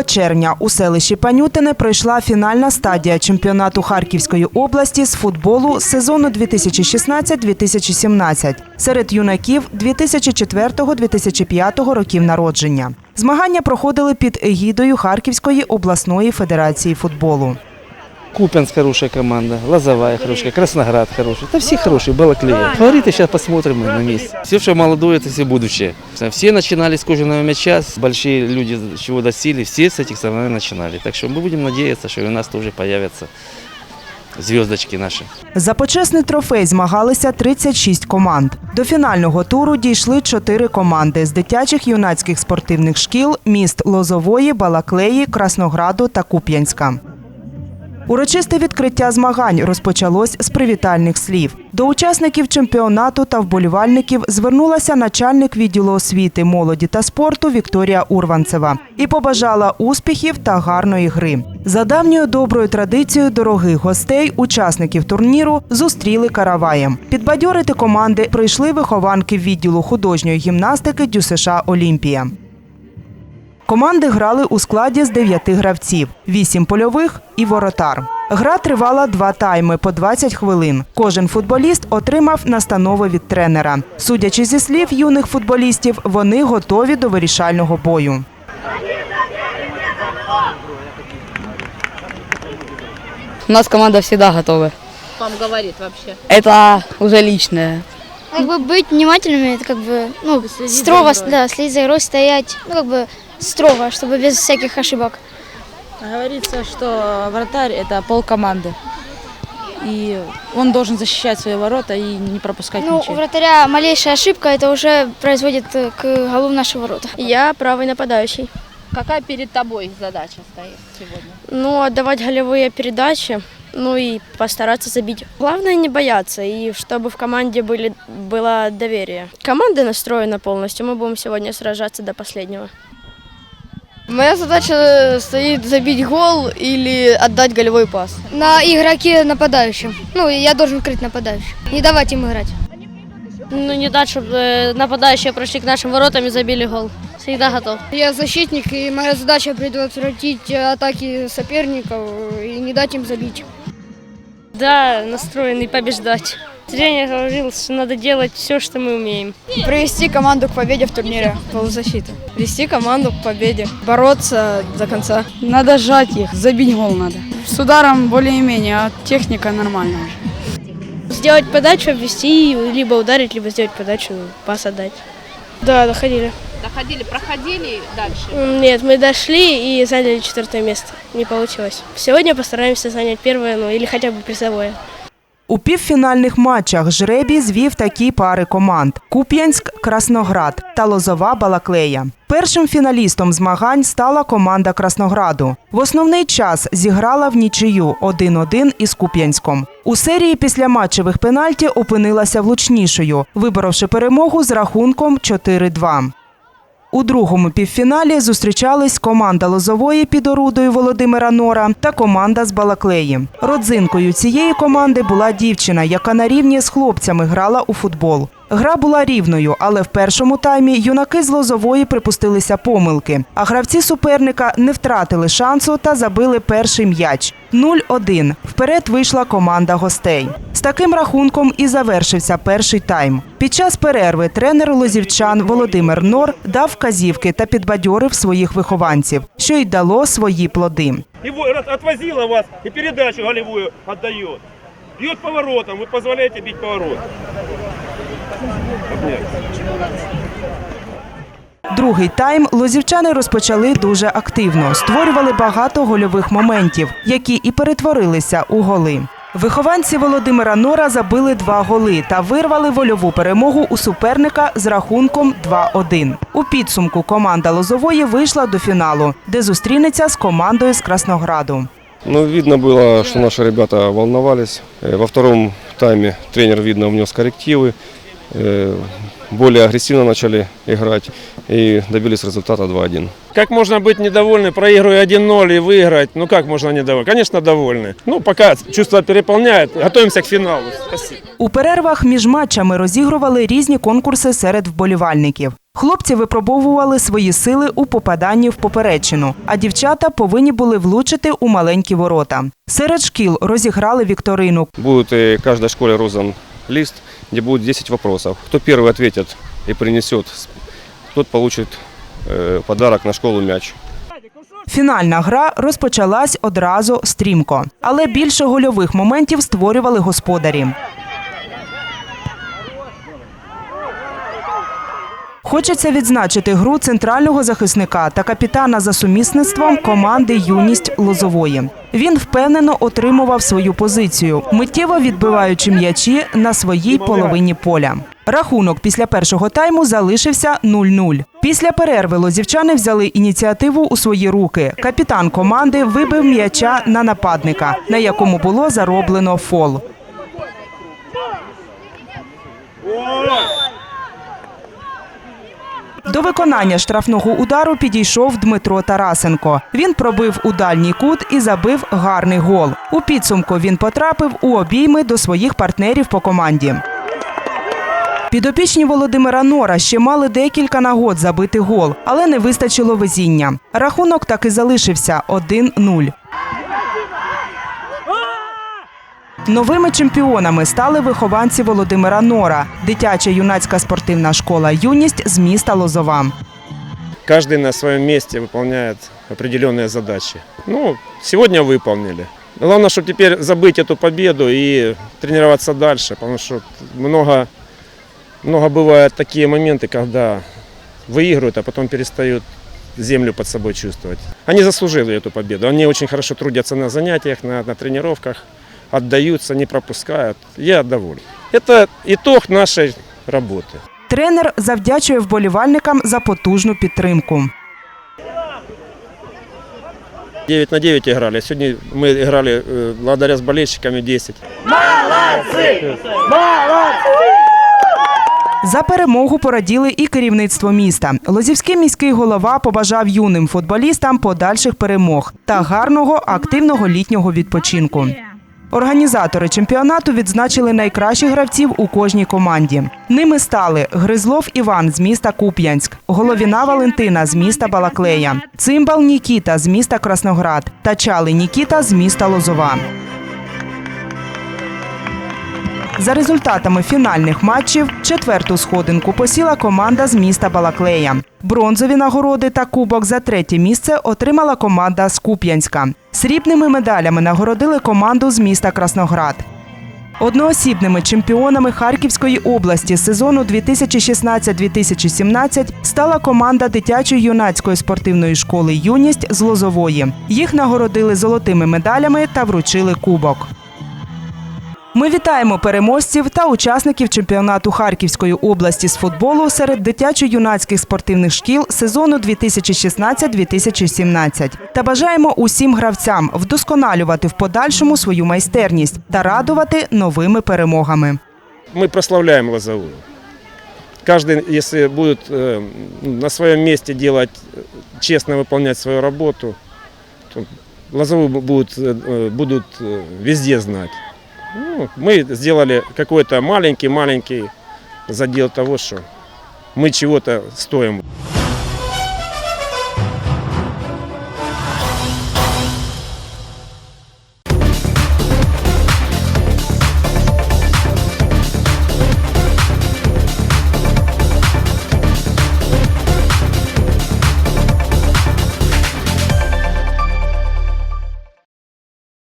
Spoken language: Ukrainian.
2 червня у селищі Панютине пройшла фінальна стадія чемпіонату Харківської області з футболу сезону 2016-2017 серед юнаків 2004-2005 років народження. Змагання проходили під егідою Харківської обласної федерації футболу. Купянск хорошая команда, Лозовая хорошая, Красноград хороший. Да все хорошие, Балаклея. Фавориты сейчас посмотрим мы на месте. Все, что молодое, это все будущее. Все начинали с кожаного мяча, большие люди чего достигли, все с этих соревнований начинали. Так что мы будем надеяться, что и у нас тоже появятся звездочки наши. За почесний трофей змагалися 36 команд. До фінального туру дійшли чотири команди з дитячих юнацьких спортивних шкіл міст Лозової, Балаклеї, Краснограду та Куп'янська. Урочисте відкриття змагань розпочалось з привітальних слів. До учасників чемпіонату та вболівальників звернулася начальник відділу освіти, молоді та спорту Вікторія Урванцева і побажала успіхів та гарної гри. За давньою доброю традицією дорогих гостей, учасників турніру зустріли караваєм. Підбадьорити команди прийшли вихованки відділу художньої гімнастики ДЮСШ Олімпія. Команди грали у складі з дев'яти гравців, вісім польових і воротар. Гра тривала два тайми по 20 хвилин. Кожен футболіст отримав настанови від тренера. Судячи зі слів юних футболістів, вони готові до вирішального бою. У нас команда всегда готова. вам говорит вообще? Это уже личное. Как бы быть внимательными, это как бы, ну, строго, да, следить за игрой, стоять, ну, как бы строго, чтобы без всяких ошибок. Говорится, что вратарь это пол команды. И он должен защищать свои ворота и не пропускать Ну, мячи. у вратаря малейшая ошибка, это уже производит э, к голу в наши ворота. Я правый нападающий. Какая перед тобой задача стоит сегодня? Ну, отдавать голевые передачи, ну и постараться забить. Главное не бояться, и чтобы в команде были, было доверие. Команда настроена полностью, мы будем сегодня сражаться до последнего. Моя задача стоит забить гол или отдать голевой пас. На игроке нападающим. Ну, я должен крыть нападающим. Не давать им играть. Ну, не дать, чтобы нападающие прошли к нашим воротам и забили гол. Всегда готов. Я защитник, и моя задача предотвратить атаки соперников и не дать им забить. Да, настроенный побеждать. Тренер говорил, что надо делать все, что мы умеем. Привести команду к победе в турнире полузащиты. Вести команду к победе. Бороться до конца. Надо сжать их, забить гол надо. С ударом более-менее, а техника нормальная уже. Сделать подачу, обвести, либо ударить, либо сделать подачу, пас отдать. Да, доходили. Доходили, проходили дальше. Нет, мы дошли и заняли четвертое место. Не получилось. Сегодня постараемся занять первое, ну или хотя бы призовое. У півфінальних матчах жребій звів такі пари команд: Куп'янськ, Красноград та Лозова Балаклея. Першим фіналістом змагань стала команда Краснограду. В основний час зіграла в нічию 1-1 із Куп'янськом. У серії післяматчевих пенальті опинилася влучнішою, виборовши перемогу з рахунком 4-2. У другому півфіналі зустрічались команда Лозової під орудою Володимира Нора та команда з Балаклеї. Родзинкою цієї команди була дівчина, яка на рівні з хлопцями грала у футбол. Гра була рівною, але в першому таймі юнаки з Лозової припустилися помилки, а гравці суперника не втратили шансу та забили перший м'яч. 0-1. Вперед вийшла команда гостей. З таким рахунком і завершився перший тайм. Під час перерви тренер лозівчан Володимир Нор дав вказівки та підбадьорив своїх вихованців, що й дало свої плоди. раз- отвозила вас и передачу голевую отдает. Бьет поворотом, вы позволяете бить поворот. Другий тайм лозівчани розпочали дуже активно, створювали багато гольових моментів, які і перетворилися у голи. Вихованці Володимира Нора забили два голи та вирвали вольову перемогу у суперника з рахунком 2-1. У підсумку команда Лозової вийшла до фіналу, де зустрінеться з командою з Краснограду. Ну, видно было, что наши ребята волновались. Э, Во втором тайме тренер, видно, внес коррективы. Э, более агрессивно начали играть и добились результата 2-1. Как можно быть недовольны, проигрывая 1-0 и выиграть? Ну как можно недовольны? Конечно, довольны. Ну, пока чувство переполняет. Готовимся к финалу. Спасибо. У перервах між матчами розігрували різні конкурси серед вболівальників. Хлопці випробовували свої сили у попаданні в поперечину, а дівчата повинні були влучити у маленькі ворота. Серед шкіл розіграли вікторину. Будет э, каждой школе роздан лист, где будет 10 вопросов. Кто первый ответит и принесет, тот получит э, подарок на школу мяч. Фінальна гра розпочалась одразу стрімко, але більше гольових моментів створювали господарі. Хочеться відзначити гру центрального захисника та капітана за сумісництвом команди Юність Лозової. Він впевнено отримував свою позицію, миттєво відбиваючи м'ячі на своїй половині поля. Рахунок після першого тайму залишився 0-0. Після перерви лозівчани взяли ініціативу у свої руки. Капітан команди вибив м'яча на нападника, на якому було зароблено фол. До виконання штрафного удару підійшов Дмитро Тарасенко. Він пробив у дальній кут і забив гарний гол. У підсумку він потрапив у обійми до своїх партнерів по команді. Підопічні Володимира Нора ще мали декілька нагод забити гол, але не вистачило везіння. Рахунок так і залишився 1-0. Новими чемпіонами стали вихованці Володимира Нора, дитяча юнацька спортивна школа Юність з міста Лозова. Каждый на своем месте выполняет определенные задачи. Ну, сегодня выполнили. Главное, чтобы теперь забыть эту победу и тренироваться дальше, потому что много, много бывает такие моменты, когда выигрывают, а потом перестают землю под собой чувствовать. Они заслужили эту победу. Они очень хорошо трудятся на занятиях, на, на тренировках, отдаются, не пропускают. Я доволен. Это итог нашей работы. Тренер завдячує вболівальникам за потужну підтримку. 9 на 9 играли. Сегодня мы играли э, благодаря с болельщиками 10. За перемогу пораділи і керівництво міста. Лозівський міський голова побажав юним футболістам подальших перемог та гарного активного літнього відпочинку. Організатори чемпіонату відзначили найкращих гравців у кожній команді. Ними стали Гризлов Іван з міста Куп'янськ, Головіна Валентина з міста Балаклея, Цимбал Нікіта з міста Красноград та Чали Нікіта з міста Лозова. За результатами фінальних матчів четверту сходинку посіла команда з міста Балаклея. Бронзові нагороди та кубок за третє місце отримала команда з Куп'янська. Срібними медалями нагородили команду з міста Красноград. Одноосібними чемпіонами Харківської області сезону 2016-2017 стала команда дитячої юнацької спортивної школи Юність з Лозової. Їх нагородили золотими медалями та вручили кубок. Ми вітаємо переможців та учасників чемпіонату Харківської області з футболу серед дитячо-юнацьких спортивних шкіл сезону 2016-2017 та бажаємо усім гравцям вдосконалювати в подальшому свою майстерність та радувати новими перемогами. Мы прославляем Лозовую. Каждый, если будет э, на своем месте делать, э, честно выполнять свою работу, то Лозовую будут, э, будут э, везде знать. Ну, мы сделали какой-то маленький-маленький задел того, что мы чего-то стоим.